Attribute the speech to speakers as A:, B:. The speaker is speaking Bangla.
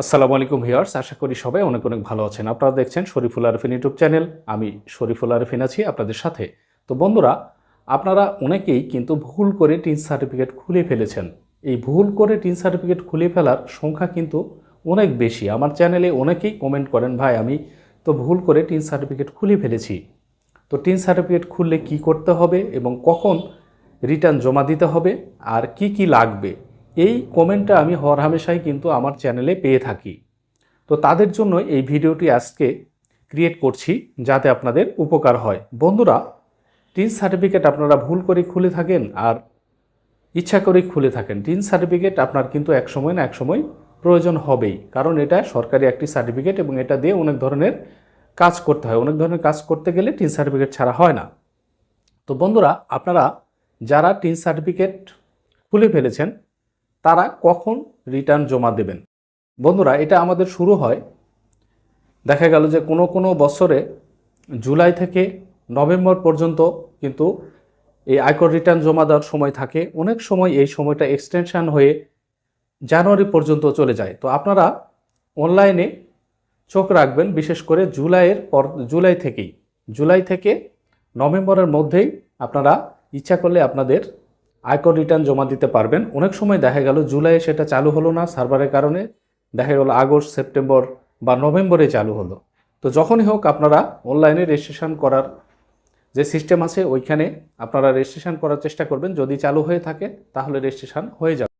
A: আসসালামু আলাইকুম ভিউয়ার্স, আশা করি সবাই অনেক অনেক ভালো আছেন। আপনারা দেখছেন শরীফুল আরফিন ইউটিউব চ্যানেল। আমি শরীফুল আরফিন আছি আপনাদের সাথে। তো বন্ধুরা, আপনারা অনেকেই কিন্তু ভুল করে টিন সার্টিফিকেট খুলে ফেলেছেন। এই ভুল করে টিন সার্টিফিকেট খুলে ফেলার সংখ্যা কিন্তু অনেক বেশি। আমার চ্যানেলে অনেকেই কমেন্ট করেন, ভাই, আমি তো ভুল করে টিন সার্টিফিকেট খুলে ফেলেছি। তো টিন সার্টিফিকেট খুললে কি করতে হবে এবং কখন রিটার্ন জমা দিতে হবে আর কি কি লাগবে? এই কমেন্টটা আমি হর হামেশাই কিন্তু আমার চ্যানেলে পেয়ে থাকি। তো তাদের জন্য এই ভিডিওটি আজকে ক্রিয়েট করছি, যাতে আপনাদের উপকার হয়। বন্ধুরা, টিন সার্টিফিকেট আপনারা ভুল করে খুলে থাকেন আর ইচ্ছা করে খুলে থাকেন। টিন সার্টিফিকেট আপনার কিন্তু এক সময় না এক সময় প্রয়োজন হবেই, কারণ এটা সরকারি একটি সার্টিফিকেট এবং এটা দিয়ে অনেক ধরনের কাজ করতে হয়। অনেক ধরনের কাজ করতে গেলে টিন সার্টিফিকেট ছাড়া হয় না। তো বন্ধুরা, আপনারা যারা টিন সার্টিফিকেট খুলে ফেলেছেন তারা কখন রিটার্ন জমা দেবেন? বন্ধুরা, এটা আমাদের শুরু হয়। দেখা গেল যে কোনো কোনো বছরে জুলাই থেকে নভেম্বর পর্যন্ত কিন্তু এই আয়কর রিটার্ন জমা দেওয়ার সময় থাকে। অনেক সময় এই সময়টা এক্সটেনশান হয়ে জানুয়ারি পর্যন্ত চলে যায়। তো আপনারা অনলাইনে চোখ রাখবেন, বিশেষ করে জুলাইয়ের পর, জুলাই থেকেই। জুলাই থেকে নভেম্বরের মধ্যেই আপনারা ইচ্ছা করলে আপনাদের আয়কর রিটার্ন জমা দিতে পারবেন। অনেক সময় দেখা গেল জুলাইয়ে সেটা চালু হলো না, সার্ভারের কারণে। দেখা গেল আগস্ট, সেপ্টেম্বর বা নভেম্বরে চালু হলো। তো যখনই হোক আপনারা অনলাইনে রেজিস্ট্রেশন করার যে সিস্টেম আছে, ওইখানে আপনারা রেজিস্ট্রেশন করার চেষ্টা করবেন। যদি চালু হয়ে থাকে, তাহলে রেজিস্ট্রেশন হয়ে যাবে।